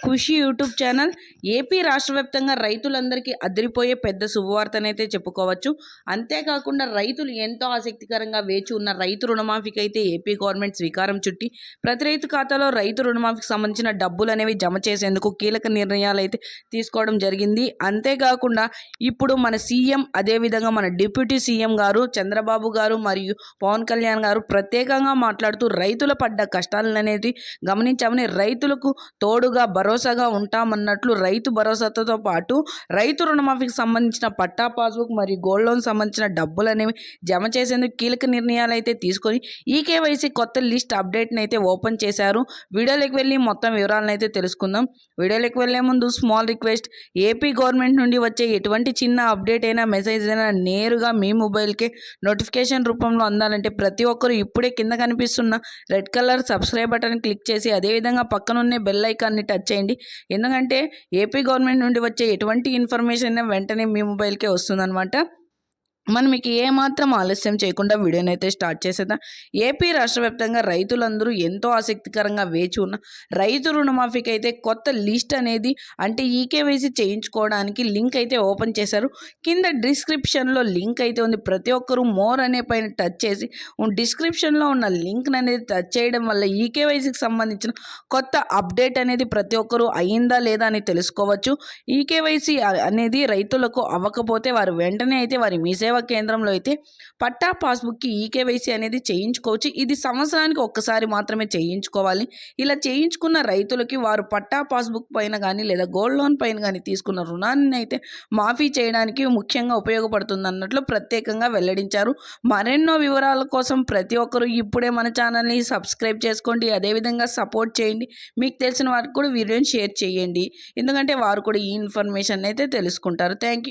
Khushi YouTube channel. AP రాష్ట్ర వ్యాప్తంగా రైతులందరికీ అదిరిపోయే పెద్ద శుభవార్తనైతే చెప్పుకోవచ్చు. అంతేకాకుండా రైతులు ఎంతో ఆసక్తికరంగా వేచి ఉన్న రైతు రుణమాఫీకి అయితే ఏపీ గవర్నమెంట్ స్వీకారం చుట్టి ప్రతి రైతు ఖాతాలో రైతు రుణమాఫీకి సంబంధించిన డబ్బులు అనేవి జమ చేసేందుకు కీలక నిర్ణయాలు అయితే తీసుకోవడం జరిగింది. అంతేకాకుండా ఇప్పుడు మన సీఎం అదేవిధంగా మన డిప్యూటీ సీఎం గారు చంద్రబాబు గారు మరియు పవన్ కళ్యాణ్ గారు ప్రత్యేకంగా మాట్లాడుతూ రైతుల పడ్డ కష్టాలను అనేది గమనించామని రైతులకు తోడుగా భరోసాగా ఉంటామన్నట్లు రైతు భరోసాతో పాటు రైతు రుణమాఫీకి సంబంధించిన పట్టా పాస్బుక్ మరియు గోల్డ్ లోన్ సంబంధించిన డబ్బులు అనేవి జమ చేసేందుకు కీలక నిర్ణయాలు అయితే తీసుకొని ఈ కేవైసీ కొత్త లిస్ట్ అప్డేట్ని అయితే ఓపెన్ చేశారు. వీడియోలోకి వెళ్ళి మొత్తం వివరాలను అయితే తెలుసుకుందాం. వీడియోలోకి వెళ్ళే ముందు స్మాల్ రిక్వెస్ట్. ఏపీ గవర్నమెంట్ నుండి వచ్చే ఎటువంటి చిన్న అప్డేట్ అయినా మెసేజ్ అయినా నేరుగా మీ మొబైల్కే నోటిఫికేషన్ రూపంలో అందాలంటే ప్రతి ఒక్కరూ ఇప్పుడే కింద కనిపిస్తున్న red colour subscribe button click చేసి అదేవిధంగా పక్కనున్నే బెల్ ఐకాన్ని టచ్ చేయండి. ఎందుకంటే ఏపీ గవర్నమెంట్ నుండి వచ్చే ఎటువంటి ఇన్ఫర్మేషన్ వెంటనే మీ మొబైల్కే వస్తుందన్నమాట. మనం మీకు ఏమాత్రం ఆలస్యం చేయకుండా వీడియోని అయితే స్టార్ట్ చేసేద్దాం. ఏపీ రాష్ట్ర వ్యాప్తంగా రైతులందరూ ఎంతో ఆసక్తికరంగా వేచి ఉన్న రైతు రుణమాఫీకి అయితే కొత్త లిస్ట్ అనేది అంటే ఈకేవైసీ చేయించుకోవడానికి లింక్ అయితే ఓపెన్ చేశారు. కింద డిస్క్రిప్షన్లో లింక్ అయితే ఉంది. ప్రతి ఒక్కరూ మోర్ అనే పైన టచ్ చేసి డిస్క్రిప్షన్లో ఉన్న లింక్ అనేది టచ్ చేయడం వల్ల ఈకేవైసీకి సంబంధించిన కొత్త అప్డేట్ అనేది ప్రతి ఒక్కరూ అయిందా లేదా అని తెలుసుకోవచ్చు. ఈకేవైసీ అనేది రైతులకు అవ్వకపోతే వారు వెంటనే అయితే వారి మీ సేవా కేంద్రంలో అయితే పట్టా పాస్బుక్కి ఈకేవైసీ అనేది చేయించుకోవచ్చు. ఇది సంవత్సరానికి ఒక్కసారి మాత్రమే చేయించుకోవాలి. ఇలా చేయించుకున్న రైతులకి వారు పట్టా పాస్బుక్ పైన కానీ లేదా గోల్డ్ లోన్ పైన కానీ తీసుకున్న రుణాన్ని అయితే మాఫీ చేయడానికి ముఖ్యంగా ఉపయోగపడుతుంది అన్నట్లు ప్రత్యేకంగా వెల్లడించారు. మరెన్నో వివరాల కోసం ప్రతి ఒక్కరూ ఇప్పుడే మన ఛానల్ని సబ్స్క్రైబ్ చేసుకోండి. అదేవిధంగా సపోర్ట్ చేయండి. మీకు తెలిసిన వారికి కూడా వీడియోని షేర్ చేయండి. ఎందుకంటే వారు కూడా ఈ ఇన్ఫర్మేషన్ అయితే తెలుసుకుంటారు. Thank you